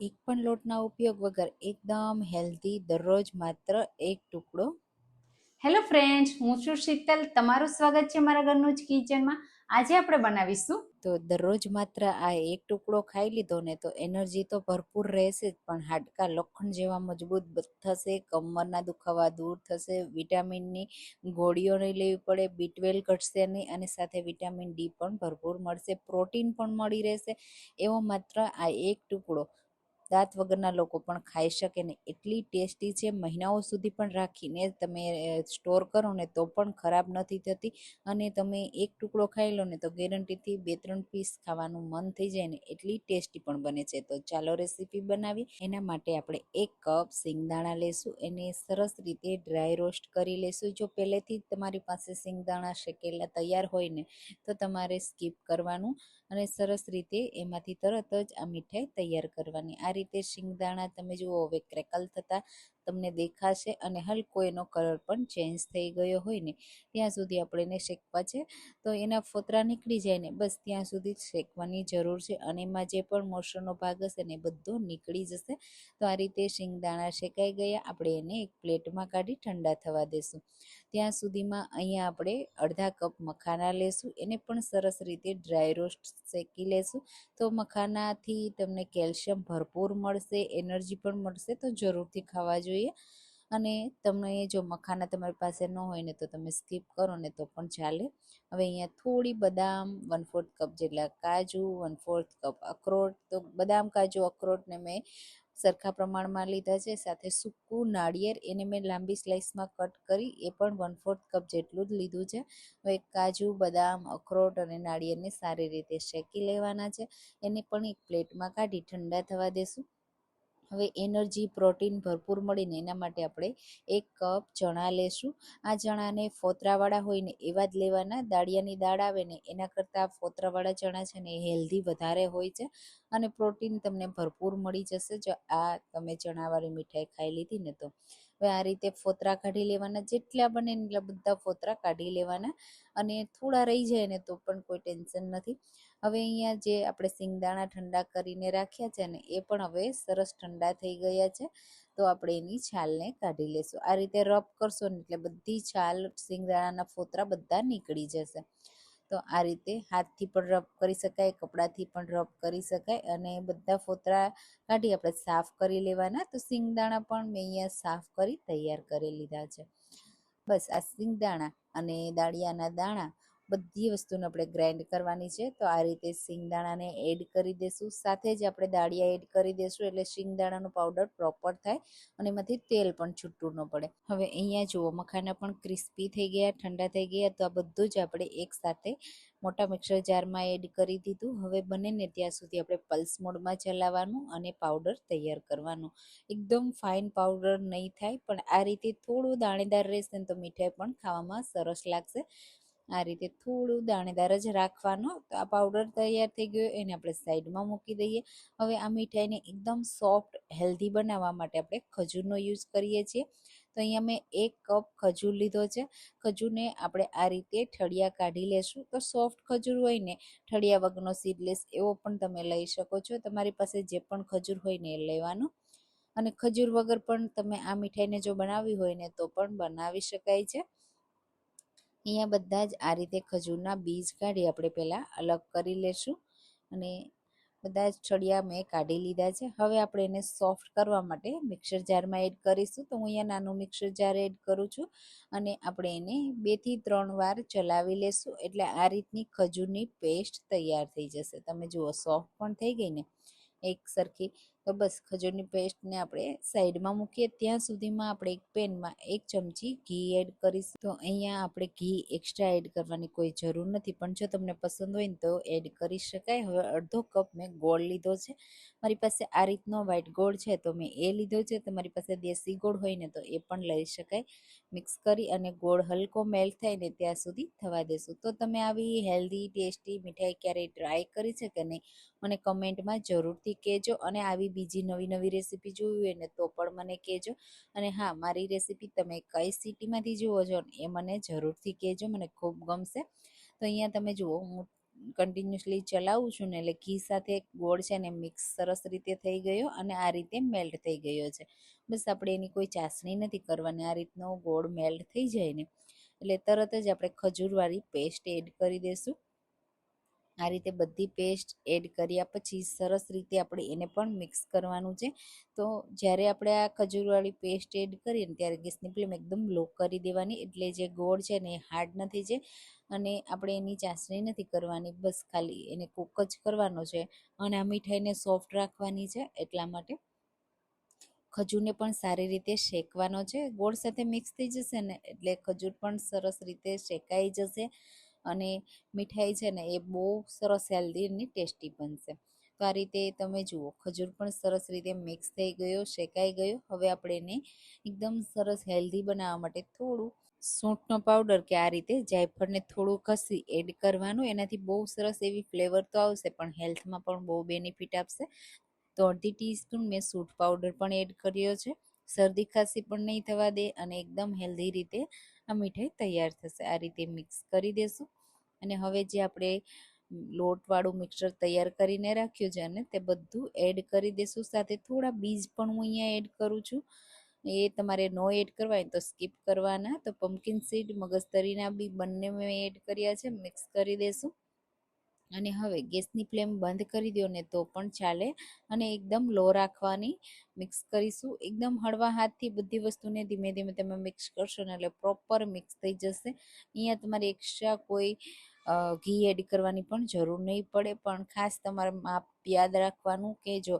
એક પણ લોટના ઉપયોગ વગર એકદમ હેલ્ધી દરરોજ માત્ર એક ટુકડો. હેલો ફ્રેન્ડ્સ હું છું શીતલ. તમારું સ્વાગત છે મારા ઘરનું જ કિચનમાં. આજે આપણે બનાવીશું. તો દરરોજ માત્ર આ એક ટુકડો ખાઈ લીધો ને તો એનર્જી તો ભરપૂર રહેશે જ પણ હાડકાં લોખંડ જેવા મજબૂત થશે કમરના દુખાવા દૂર થશે વિટામિનની ગોળીઓ નહીં લેવી પડે બી ટ્વેલ્વ ઘટશે નહીં અને સાથે વિટામિન ડી પણ ભરપૂર મળશે પ્રોટીન પણ મળી રહેશે. એવો માત્ર આ એક ટુકડો. દાંત વગરના લોકો પણ ખાઈ શકે ને એટલી ટેસ્ટી છે. મહિનાઓ સુધી પણ રાખીને તમે સ્ટોર કરો ને તો પણ ખરાબ નથી થતી અને તમે એક ટુકડો ખાઈ લો ને તો ગેરંટીથી બે ત્રણ પીસ ખાવાનું મન થઈ જાય ને એટલી ટેસ્ટી પણ બને છે. તો ચાલો રેસીપી બનાવી. એના માટે આપણે એક કપ સિંગદાણા લેશું. એને સરસ રીતે ડ્રાય રોસ્ટ કરી લેશું. જો પહેલેથી જ તમારી પાસે સિંગદાણા શેકેલા તૈયાર હોય ને તો તમારે સ્કીપ કરવાનું અને સરસ રીતે એમાંથી તરત જ આ મીઠાઈ તૈયાર કરવાની. આ રીતે શિંગદાણા તમે જુઓ હવે ક્રેકલ થતાં તમને દેખાશે અને હલકો એનો કલર પણ ચેન્જ થઈ ગયો હોય ને, ત્યાં સુધી આપણે એને શેકવા છે. તો એના ફોતરા નીકળી જાય ને, બસ ત્યાં સુધી શેકવાની જરૂર છે અને એમાં જે પણ મોસરનો ભાગ હશે ને બધો નીકળી જશે. તો આ રીતે શિંગદાણા શેકાઈ ગયા, આપણે એને એક પ્લેટમાં કાઢી ઠંડા થવા દેશું. ત્યાં સુધીમાં અહીંયા આપણે અડધા કપ મખાના લેશું, એને પણ સરસ રીતે ડ્રાય રોસ્ટ શેકી લેશું. તો મખાનાથી તમને કેલ્શિયમ ભરપૂર મળશે, એનર્જી પણ મળશે, તો જરૂરથી ખાવા જોઈએ અને તમે જો મખાના તમારી પાસે ન હોય ને તો તમે સ્કીપ કરો ને તો પણ ચાલે. હવે અહીંયા થોડી બદામ વન ફોર્થ કપ જેટલા કાજુ વન ફોર્થ કપ અખરોટ, તો બદામ, કાજુ અખરોટને મેં સરખા પ્રમાણમાં લીધા છે. સાથે સૂકું નાળિયેર એને મેં લાંબી સ્લાઇસમાં કટ કરી, એ પણ વન ફોર્થ કપ જેટલું જ લીધું છે. હવે કાજુ, બદામ, અખરોટ અને નાળિયેરને સારી રીતે શેકી લેવાના છે. એને પણ એક પ્લેટમાં કાઢી ઠંડા થવા દેશું. હવે એનર્જી, પ્રોટીન ભરપૂર મળીને એના માટે આપણે એક કપ ચણા લેશું. આ ચણાને ફોતરાવાળા હોય ને એવા જ લેવાના. દાળિયાની દાળ આવે ને એના કરતાં ફોતરાવાળા ચણા છે ને એ હેલ્ધી વધારે હોય છે અને પ્રોટીન તમને ભરપૂર મળી જશે. જો આ તમે ચણાવાળી મીઠાઈ ખાઈ લીધી ને તો. હવે આ રીતે ફોતરા કાઢી લેવાના. જેટલા બને એટલા બધા ફોતરા કાઢી લેવાના અને થોડા રહી જાય ને તો પણ કોઈ ટેન્શન નથી. હવે અહીંયા જે આપણે સિંગદાણા ઠંડા કરીને રાખ્યા છે ને, એ પણ હવે સરસ ઠંડા થઈ ગયા છે. તો આપણે એની છાલને કાઢી લેશું. આ રીતે રબ કરશો ને એટલે બધી છાલ, સિંગદાણાના ફોતરા બધા નીકળી જશે. તો આ રીતે હાથથી પણ રબ કરી શકાય, કપડાથી પણ રબ કરી શકાય અને બધા ફોતરા કાઢી આપણે સાફ કરી લેવાના. તો સિંગદાણા પણ મેં અહીંયા સાફ કરી તૈયાર કરી લીધા છે. બસ આ સિંગદાણા અને દાળિયાના દાણા બધી વસ્તુને આપણે ગ્રાઇન્ડ કરવાની છે. તો આ રીતે શિંગદાણાને એડ કરી દેશું. સાથે જ આપણે દાળિયા એડ કરી દેશું એટલે શિંગદાણાનો પાવડર પ્રોપર થાય અને એમાંથી તેલ પણ છૂટું ન પડે. હવે અહીંયા જુઓ, મખાના પણ ક્રિસ્પી થઈ ગયા, ઠંડા થઈ ગયા. તો આ બધું જ આપણે એકસાથે મોટા મિક્સર જારમાં એડ કરી દીધું. હવે બને ને ત્યાં સુધી આપણે પલ્સ મોડમાં ચલાવવાનું અને પાવડર તૈયાર કરવાનું. એકદમ ફાઇન પાવડર નહીં થાય, પણ આ રીતે થોડું દાણેદાર રહેશે ને તો મીઠાઈ પણ ખાવામાં સરસ લાગશે. આ રીતે થોડું દાણેદાર જ રાખવાનો તો આ પાવડર તૈયાર થઈ ગયો, એને આપણે સાઈડમાં મૂકી દઈએ. હવે આ મીઠાઈને એકદમ સોફ્ટ હેલ્ધી બનાવવા માટે આપણે ખજૂરનો યુઝ કરીએ છીએ. તો અહીંયા મેં એક કપ ખજૂર લીધો છે. ખજૂરને આપણે આ રીતે ઠળિયા કાઢી લેશું. તો સોફ્ટ ખજૂર હોય ને, ઠળિયા વગરનો સીડલેસ એવો પણ તમે લઈ શકો છો. તમારી પાસે જે પણ ખજૂર હોય ને એ લેવાનું. અને ખજૂર વગર પણ તમે આ મીઠાઈને જો બનાવી હોય ને, તો પણ બનાવી શકાય છે. અહીંયા બધા જ આ રીતે ખજૂરના બીજ કાઢી આપણે પહેલાં અલગ કરી લેશું અને બધા જ છડિયા મેં કાઢી લીધા છે. હવે આપણે એને સોફ્ટ કરવા માટે મિક્સર જારમાં એડ કરીશું. તો હું અહીંયા નાનું મિક્સર જાર એડ કરું છું અને આપણે એને બેથી ત્રણ વાર ચલાવી લેશું. એટલે આ રીતની ખજૂરની પેસ્ટ તૈયાર થઈ જશે. તમે જુઓ, સોફ્ટ પણ થઈ ગઈ ને. એક સરખી તો બસ ખજૂરની પેસ્ટને આપણે સાઈડમાં મૂકીએ. ત્યાં સુધીમાં આપણે એક પેનમાં એક ચમચી ઘી એડ કરીશું. તો અહીંયા આપણે ઘી એક્સ્ટ્રા એડ કરવાની કોઈ જરૂર નથી. પણ જો તમને પસંદ હોય ને તો એડ કરી શકાય. હવે અડધો કપ મેં ગોળ લીધો છે. મારી પાસે આ રીતનો વ્હાઈટ ગોળ છે તો મેં એ લીધો છે. તમારી પાસે દેશી ગોળ હોય ને તો એ પણ લઈ શકાય. મિક્સ કરી અને ગોળ હલકો મેલ્ટ થાય ને ત્યાં સુધી થવા દેશું. તો તમે આવી હેલ્ધી ટેસ્ટી મીઠાઈ ક્યારેય ટ્રાય કરી છે કે નહીં? મને કમેન્ટમાં જરૂરથી કહેજો અને આવી બીજી નવી નવી રેસીપી જોવી હોય ને તો પણ મને કહેજો. અને હા, મારી રેસીપી તમે કઈ સિટીમાંથી જુઓ છો એ મને જરૂરથી કહેજો, મને ખૂબ ગમશે. તો અહીંયા તમે જુઓ, હું કન્ટિન્યુઅસલી ચલાવું છું ને એટલે ઘી સાથે ગોળ છે ને મિક્સ સરસ રીતે થઈ ગયો અને આ રીતે મેલ્ટ થઈ ગયો છે. બસ આપણે એની કોઈ ચાસણી નથી કરવાની, આ રીતનો ગોળ મેલ્ટ થઈ જાય ને. એટલે તરત જ આપણે ખજૂરવાળી પેસ્ટ એડ કરી દઈશું આ રીતે બધી પેસ્ટ એડ કર્યા પછી સરસ રીતે આપણે એને પણ મિક્સ કરવાનું છે. તો જ્યારે આપણે આ ખજૂરવાળી પેસ્ટ એડ કરીએ ને ત્યારે ગેસની ફ્લેમ એકદમ લો કરી દેવાની, એટલે જે ગોળ છે ને એ હાર્ડ નથી છે અને આપણે એની ચાસણી નથી કરવાની, બસ ખાલી એને કૂક જ કરવાનો છે અને આ મીઠાઈને સોફ્ટ રાખવાની છે એટલા માટે. ખજૂરને પણ સારી રીતે શેકવાનો છે. ગોળ સાથે મિક્સ થઈ જશે ને એટલે ખજૂર પણ સરસ રીતે શેકાઈ જશે. અને મીઠાઈ છે ને એ બહુ સરસ હેલ્ધી અને ટેસ્ટી બનશે તો આ રીતે તમે જુઓ, ખજૂર પણ સરસ રીતે મિક્સ થઈ ગયો, શેકાઈ ગયો. હવે આપણે એને એકદમ સરસ હેલ્ધી બનાવવા માટે થોડું સૂંઠનો પાવડર કે આ રીતે જાયફળને થોડું ઘસી એડ કરવાનું. એનાથી બહુ સરસ એવી ફ્લેવર તો આવશે, પણ હેલ્થમાં પણ બહુ બેનિફિટ આપશે. તો અડધી ટીસ્પૂન મેં સૂંઠ પાવડર પણ એડ કર્યો છે. શરદી ખાંસી પણ નહીં થવા દે અને એકદમ હેલ્ધી રીતે આ મીઠાઈ તૈયાર થશે. આ રીતે મિક્સ કરી દેશું. અને હવે જે આપણે લોટવાળું મિક્સર તૈયાર કરીને રાખ્યું છે અને તે બધું એડ કરી દેશું. સાથે થોડા બીજ પણ હું અહીંયા એડ કરું છું. એ તમારે નો એડ કરવા તો સ્કીપ કરવાના. તો પમ્પકિન સીડ મગજતરીના બી બંને મેં એડ કર્યા છે. મિક્સ કરી દેશું. અને હવે ગેસની ફ્લેમ બંધ કરી દો ને તો પણ ચાલે. અને એકદમ લો રાખવાની મિક્સ કરીશું. એકદમ હળવા હાથથી બધી વસ્તુને ધીમે ધીમે તમે મિક્સ કરશો ને એટલે પ્રોપર મિક્સ થઈ જશે. અહીંયા તમારે એક્સ્ટ્રા કોઈ ઘી એડ કરવાની પણ જરૂર નહીં પડે. પણ ખાસ તમારે માપ યાદ રાખવાનું કે જો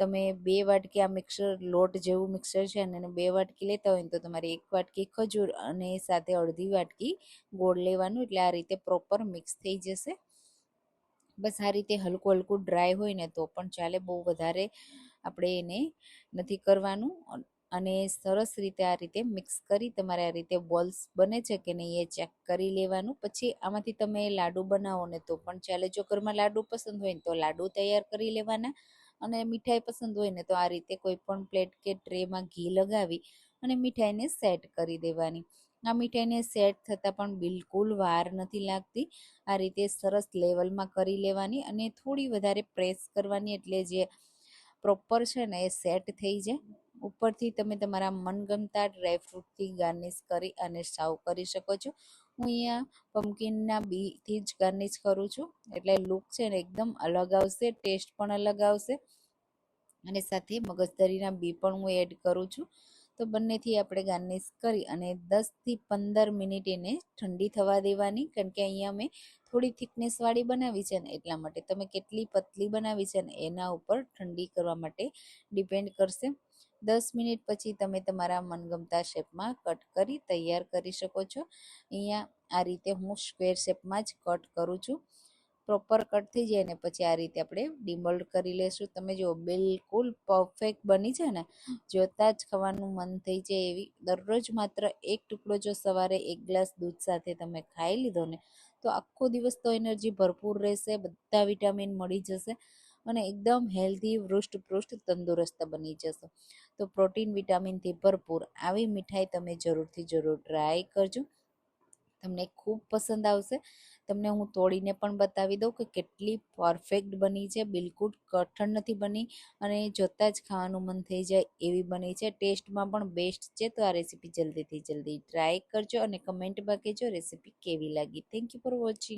તમે બે વાટકી આ મિક્સર લોટ જેવું મિક્સર છે અને બે વાટકી લેતા હોય તો તમારે એક વાટકી ખજૂર અને સાથે અડધી વાટકી ગોળ લેવાનું. એટલે આ રીતે પ્રોપર મિક્સ થઈ જશે. બસ આ રીતે હલકું હલકું ડ્રાય હોય ને તો પણ ચાલે. બહુ વધારે આપણે એને નથી કરવાનું. અને સરસ રીતે આ રીતે મિક્સ કરી તમારે આ રીતે બોલ્સ બને છે કે નહીં એ ચેક કરી લેવાનું. પછી આમાંથી તમે લાડુ બનાવો ને તો પણ ચાલે. જો ઘરમાં લાડુ પસંદ હોય ને તો લાડુ તૈયાર કરી લેવાના. અને મીઠાઈ પસંદ હોય ને તો આ રીતે કોઈ પણ પ્લેટ કે ટ્રેમાં ઘી લગાવી અને મીઠાઈને સેટ કરી દેવાની. આ મીઠાઈને સેટ થતાં પણ બિલકુલ વાર નથી લાગતી. આ રીતે સરસ લેવલમાં કરી લેવાની અને થોડી વધારે પ્રેસ કરવાની એટલે જે પ્રોપર છે ને એ સેટ થઈ જાય. ઉપરથી તમે તમારા મનગમતા ડ્રાયફ્રૂટથી ગાર્નિશ કરી અને સાવ કરી શકો છો. હું અહીંયા પમ્પકિનના બીથી જ ગાર્નિશ કરું છું. એટલે લુક છે ને એકદમ અલગ આવશે ટેસ્ટ પણ અલગ આવશે. અને સાથે મગજદરીના બી પણ હું એડ કરું છું. તો બંનેથી આપણે ગાર્નિશ કરી અને દસથી પંદર મિનિટ એને ઠંડી થવા દેવાની. કારણ કે અહીંયા મેં થોડી થિકનેસવાળી બનાવી છે ને, એટલા માટે તમે કેટલી પતલી બનાવી છે ને, એના ઉપર ઠંડી કરવા માટે ડિપેન્ડ કરશે. દસ મિનિટ પછી તમે તમારા મનગમતા શેપમાં કટ કરી તૈયાર કરી શકો છો. અહીંયા આ રીતે હું સ્ક્વેર શેપમાં જ કટ કરું છું. પ્રોપર કટ થઈ જાય ને પછી આ રીતે આપણે ડિમોલ્ડ કરી લેશું. તમે જો બિલકુલ પરફેક્ટ બની છે ને. જોતાં જ ખાવાનું મન થઈ જાય એવી. દરરોજ માત્ર એક ટુકડો જો સવારે એક ગ્લાસ દૂધ સાથે તમે ખાઈ લીધો ને, તો આખો દિવસ તો એનર્જી ભરપૂર રહેશે, બધા વિટામિન મળી જશે અને એકદમ હેલ્ધી વૃષ્ટપૃષ્ટ તંદુરસ્ત બની જશો. તો પ્રોટીન વિટામિનથી ભરપૂર આવી મીઠાઈ તમે જરૂરથી જરૂર ટ્રાય કરજો. તમને ખૂબ પસંદ આવશે. તમને હું તોડીને પણ બતાવી દઉં કે કેટલી પરફેક્ટ બની છે, બિલકુલ કઠણ નથી બની અને જોતાં જ ખાવાનું મન થઈ જાય એવી બની છે. ટેસ્ટમાં પણ બેસ્ટ છે તો આ રેસીપી જલ્દીથી જલ્દી ટ્રાય કરજો અને કમેન્ટમાં કહેજો રેસીપી કેવી લાગી. Thank you for watching